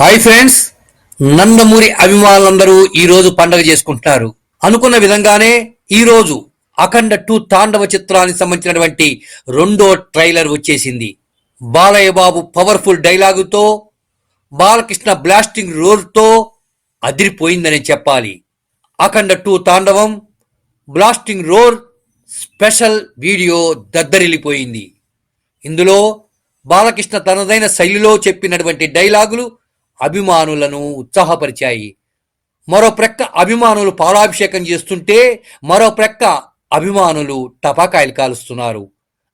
Hi friends Nandamuri అభిమానులందరూ ఈరోజు పండగ చేసుకుంటున్నారు. అనుకున్న విధంగానే ఈరోజు అఖండ టూ తాండవ చిత్రానికి సంబంధించినటువంటి రెండో ట్రైలర్ వచ్చేసింది. బాలయ్య బాబు పవర్ఫుల్ డైలాగుతో బాలకృష్ణ బ్లాస్టింగ్ రోల్తో అదిరిపోయిందని చెప్పాలి. Akhanda two Thandavam blasting roar special video దద్దరిల్లిపోయింది. ఇందులో బాలకృష్ణ తనదైన శైలిలో చెప్పినటువంటి డైలాగులు అభిమానులను ఉత్సాహపరిచాయి. మరో ప్రక్క అభిమానులు పాలాభిషేకం చేస్తుంటే మరో ప్రక్క అభిమానులు టపాకాయలు కాలుస్తున్నారు.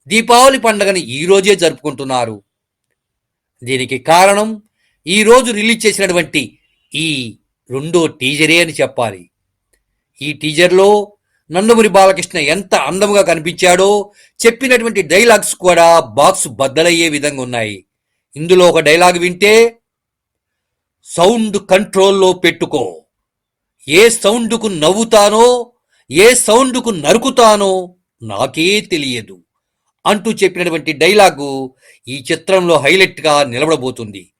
దీపావళి పండుగను ఈరోజే జరుపుకుంటున్నారు. దీనికి కారణం ఈరోజు రిలీజ్ చేసినటువంటి ఈ రెండో టీజరే అని చెప్పాలి. ఈ టీజర్లో నందమూరి బాలకృష్ణ ఎంత అందంగా కనిపించాడో చెప్పినటువంటి డైలాగ్స్ కూడా బాక్స్ బద్దలయ్యే విధంగా ఉన్నాయి. ఇందులో ఒక డైలాగ్ వింటే సౌండ్ కంట్రోల్లో పెట్టుకో. ఏ సౌండ్కు నవ్వుతానో ఏ సౌండ్కు నరుకుతానో నాకే తెలియదు. అంటూ చెప్పినటువంటి డైలాగు ఈ చిత్రంలో హైలైట్గా నిలబడబోతుంది.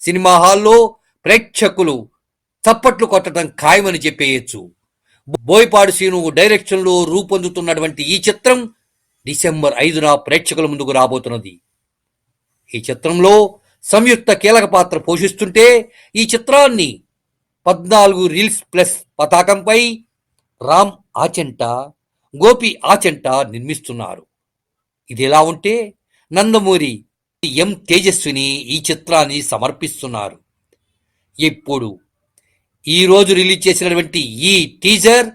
సినిమా హాల్లో ప్రేక్షకులు చప్పట్లు కొట్టడం ఖాయమని చెప్పేయచ్చు. బోయపాడు సీను డైరెక్షన్లో రూపొందుతున్నటువంటి ఈ చిత్రం డిసెంబర్ ఐదున ప్రేక్షకుల ముందుకు రాబోతున్నది. ఈ చిత్రంలో సంయుక్త కీలక పాత్ర పోషిస్తుంటే ఈ చిత్రాన్ని పద్నాలుగు రీల్స్ ప్లస్ పతాకంపై రామ్ ఆచెంట గోపి ఆచెంట నిర్మిస్తున్నారు. ఇది ఎలా ఉంటే నందమూరి ఎం తేజస్విని ఈ చిత్రాన్ని సమర్పిస్తున్నారు. ఇప్పుడు ఈరోజు రిలీజ్ చేసినటువంటి ఈ టీజర్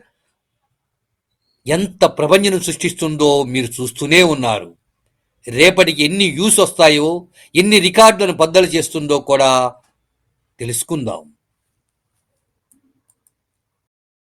ఎంత ప్రపంచం సృష్టిస్తుందో మీరు చూస్తూనే ఉన్నారు. రేపటికి ఎన్ని వ్యూస్ వస్తాయో ఎన్ని రికార్డులను బద్దలు చేస్తుందో కూడా తెలుసుకుందాం.